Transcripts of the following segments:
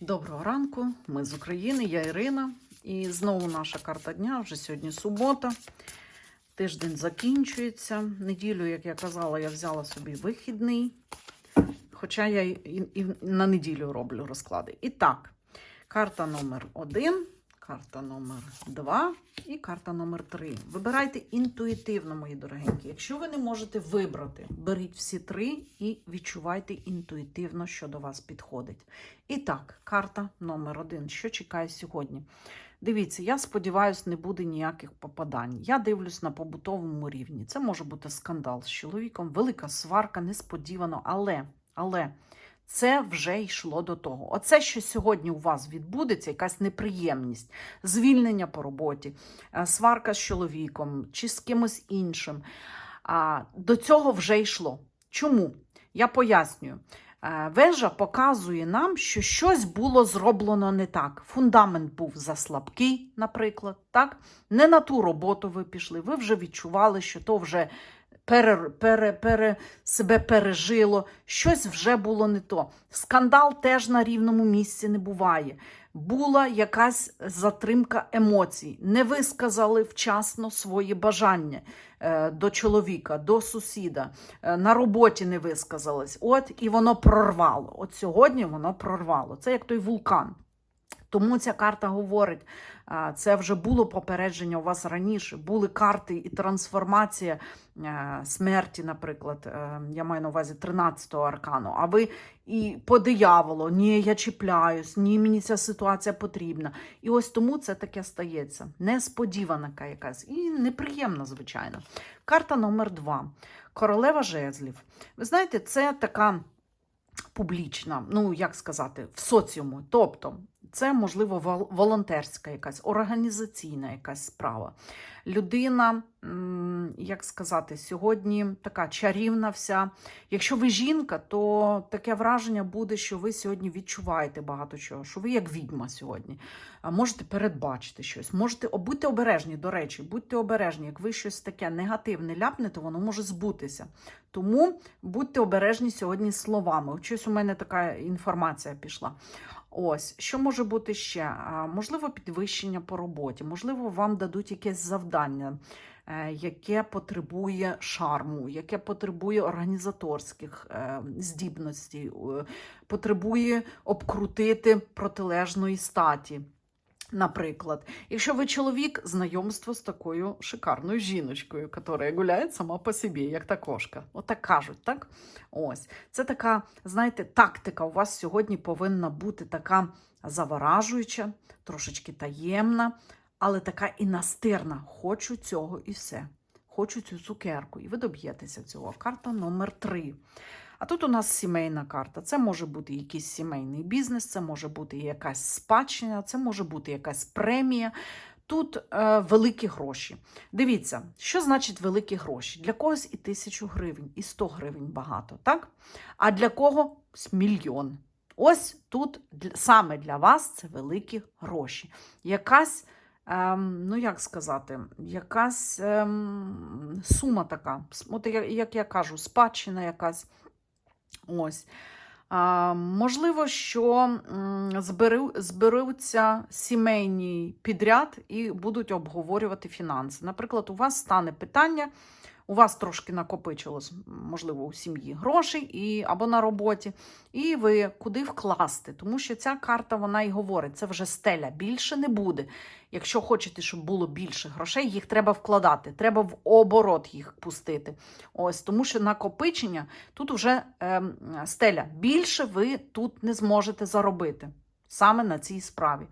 Доброго ранку, ми з України, я Ірина. І знову наша карта дня. Вже сьогодні субота. Тиждень закінчується. Неділю, як я казала, я взяла собі вихідний. Хоча я і, на неділю роблю розклади. І так, карта номер один, карта номер два і карта номер три. Вибирайте інтуїтивно, мої дорогенькі. Якщо ви не можете вибрати, беріть всі три і відчувайте інтуїтивно, що до вас підходить. І так, карта номер один. Що чекає сьогодні? Дивіться, я сподіваюся, не буде ніяких попадань. Я дивлюсь на побутовому рівні. Це може бути скандал з чоловіком, велика сварка, несподівано, але, але це вже йшло до того. Оце, що сьогодні у вас відбудеться, якась неприємність, звільнення по роботі, е, сварка з чоловіком чи з кимось іншим. До цього вже йшло. Чому? Я пояснюю. Е, Вежа показує нам, що щось було зроблено не так. Фундамент був заслабкий, наприклад. так? Не на ту роботу ви пішли. Ви вже відчували, що то вже пере, пере, пере, себе пережило, щось вже було не то. Скандал теж на рівному місці не буває. Була якась затримка емоцій, не висказали вчасно свої бажання е, до чоловіка, до сусіда, е, на роботі не висказались. От і воно прорвало. От сьогодні воно прорвало. Це як той вулкан. Тому ця карта говорить, це вже було попередження у вас раніше, були карти і трансформація е, смерті, наприклад, е, я маю на увазі 13-го аркану. А ви і по дияволу, ні, я чіпляюсь, ні, мені ця ситуація потрібна. І ось тому це таке стається. Несподівана якась і неприємна, звичайно. Карта номер два. Королева жезлів. Ви знаєте, це така публічна, ну як сказати, в соціуму. Тобто, це можливо волонтерська якась організаційна якась справа. Людина, як сказати, сьогодні така чарівна вся. Якщо ви жінка, то таке враження буде, що ви сьогодні відчуваєте багато чого, що ви як відьма сьогодні. Можете передбачити щось, можете будьте обережні, до речі, будьте обережні. Як ви щось таке негативне ляпнете, воно може збутися. Тому будьте обережні сьогодні словами. От У мене така інформація пішла. Ось, що може бути ще? Можливо, підвищення по роботі, можливо, вам дадуть якесь завдання, е, яке потребує шарму, яке потребує організаторських е, здібностей, е, потребує обкрутити протилежної статі. Наприклад, якщо ви чоловік, знайомство з такою шикарною жіночкою, яка гуляє сама по собі, як та кошка. Отак кажуть, так? Ось. Це така, знаєте, тактика у вас сьогодні повинна бути така заворажуюча, трошечки таємна, але така і настирна. Хочу цього і все. Хочу цю цукерку. І ви доб'єтеся цього. Карта номер три. А тут у нас сімейна карта. Це може бути якийсь сімейний бізнес, це може бути якась спадщина, це може бути якась премія. Тут е, великі гроші. Дивіться, що значить великі гроші? Для когось і тисячу гривень, і 100 гривень багато, так? А для когось мільйон. Ось тут саме для вас це великі гроші. Якась, ем, ну як сказати, якась ем, сума така. От як, я кажу, спадщина якась. Ось. А, можливо, що зберу, зберуться сімейні підряд і будуть обговорювати фінанси. Наприклад, у вас стане питання, у вас трошки накопичилось, можливо, у сім'ї грошей і, або на роботі, і ви куди вкласти. Тому що ця карта вона і говорить, це вже стеля, більше не буде. Якщо хочете, щоб було більше грошей, їх треба вкладати, треба в оборот їх пустити. Ось тому, що накопичення тут вже ем, стеля. Більше ви тут не зможете заробити саме на цій справі.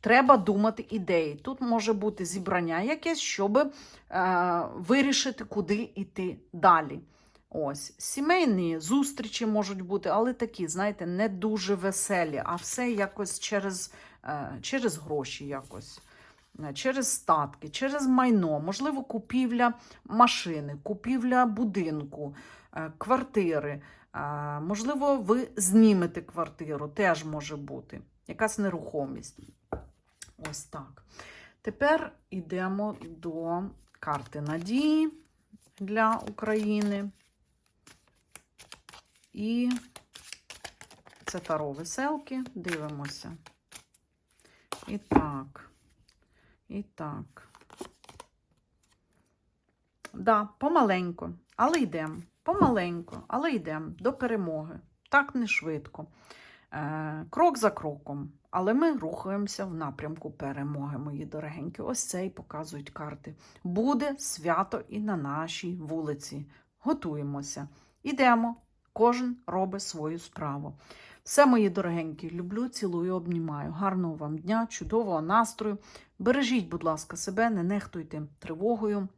Треба думати ідеї. Тут може бути зібрання якесь, щоб е, вирішити, куди йти далі. Ось сімейні зустрічі можуть бути, але такі, знаєте, не дуже веселі, а все якось через, е, через гроші якось. е, Через статки, через майно, можливо, купівля машини, купівля будинку, е, квартири. Е, Можливо, ви знімете квартиру, теж може бути. Якась нерухомість. Ось так. Тепер йдемо до карти надії для України. І Це таро веселки. Дивимося. І так. І так. Да, помаленьку, але йдемо. Помаленьку, але йдемо до перемоги. Так не швидко. Е, крок за кроком. Але ми рухаємося в напрямку перемоги, мої дорогенькі. Ось це і показують карти. Буде свято і на нашій вулиці. Готуємося. Ідемо. Кожен робить свою справу. Все, мої дорогенькі, люблю, цілую, обнімаю. Гарного вам дня, чудового настрою. Бережіть, будь ласка, себе, не нехтуйте тривогою.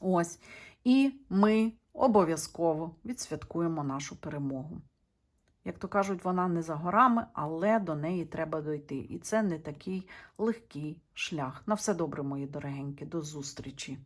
Ось. І ми обов'язково відсвяткуємо нашу перемогу. Як то кажуть, вона не за горами, але до неї треба дойти. І це не такий легкий шлях. На все добре, мої дорогенькі, до зустрічі!